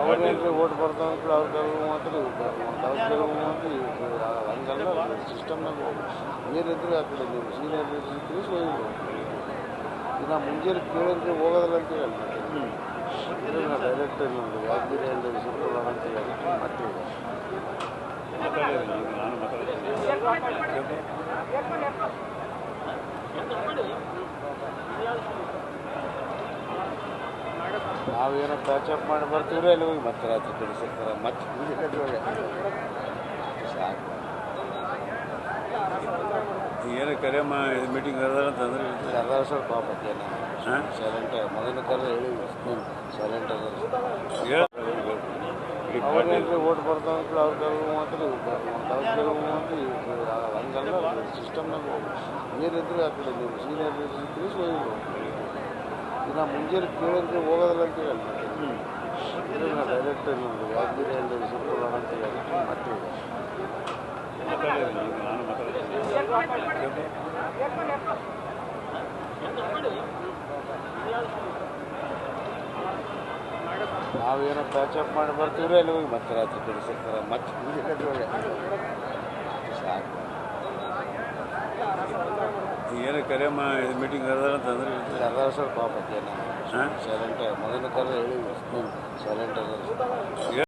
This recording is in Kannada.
ಅವ್ರೇನ್ರಿ ಓಟ್ ಬರ್ತಾವ ಅವ್ರ ಮಾತ್ರ ಇವ್ರು ಅವ್ರ ಕೆಲವು ಮಾತ್ರ ಇವ್ರು ಹಂಗಲ್ಲ ಸಿಸ್ಟಮ್ನಾಗ ನೀರಿದ್ರೆ ಆ ಕಡೆ ನೀವು ಸೀನಿಯರ್ ಇರ್ತೀರಿ ಸೊ ಇನ್ನು ಮುಂಜಾನೆ ಕೇಳಿದ್ರೆ ಹೋಗೋದಿಲ್ಲ ಅಂತ ಹೇಳಿ. ನಾ ಡೈರೆಕ್ಟ್ ನಿಮ್ದು ಯಾದಗಿರಿ ಅಂತ ಹೇಳಿ ಮತ್ತೆ ನಾನು ಮಾತಾಡ್ತೀನಿ ನಾವೇನೋ ಅಪ್ ಮಾಡಿ ಬರ್ತೀವ್ರಿ ಅಲ್ಲಿ ಹೋಗಿ ಮತ್ತೆ ರಾತ್ರಿ ಕಳಿಸಿರ್ತಾರೆ ಮತ್ತೆ ಸಾಕು. ಏನು ಕರೆ ಮಾ ಮೀಟಿಂಗ್ ಕರೆದಾರ ಅಂತಂದ್ರೆ ಸರ್ದಾರ್ ಸರ್ ಪಾಪ ಹಾಂ? ಸೈಲೆಂಟ್ ಮೊದಲು ಕರೆ ಹೇಳಿ. ಸೈಲೆಂಟ್ ಅವ್ರೇನ್ರಿ ಓಟ್ ಬರ್ತಾವ ಅವ್ರ ಕೆಲವು ಮಾತ್ರ ಅವ್ರ ಕೆಲವು ಮಾತ್ರ ಹಂಗಲ್ಲ ಸಿಸ್ಟಮ್ನಾಗ ನೀರಿದ್ರೆ ಆ ಕಡೆ ನೀವು ಸೀನಿಯರ್ ಇರ್ತೀರಿ ಇನ್ನು ಮುಂಜಾನೆ ಕೇಳಿದ್ರೆ ಹೋಗೋದಿಲ್ಲ ಅಂತ ಹೇಳಿ. ನಾ ಡೈರೆಕ್ಟ್ ನಿಮ್ದು ಯಾದಗಿರಿ ಅಂಡ್ ಸುತ್ತೋಲ ಅಂತ ಹೇಳಿ. ಮತ್ತೆ ನಾವೇನೋ ಪ್ಯಾಚಪ್ ಮಾಡಿ ಬರ್ತೀವ್ರೆ, ಅಲ್ಲಿ ಹೋಗಿ ಮತ್ತೆ ರಾತ್ರಿ ಕಳಿಸಿರ್ತಾರೆ ಮತ್ತೆ ಮುಂಜಾನೆ ಸಾಕು. ಏನು ಕರೆ ಮಾ ಮೀಟಿಂಗ್ ಕರೆದಾರ ಅಂತಂದ್ರೆ ಕರ್ದಾರ ಸರ್ ಪಾಪ ಸೈಲೆಂಟ್ ಮೊದಲ ಕಾಲ ಹೇಳಿ ಸೈಲೆಂಟ್ ಅದ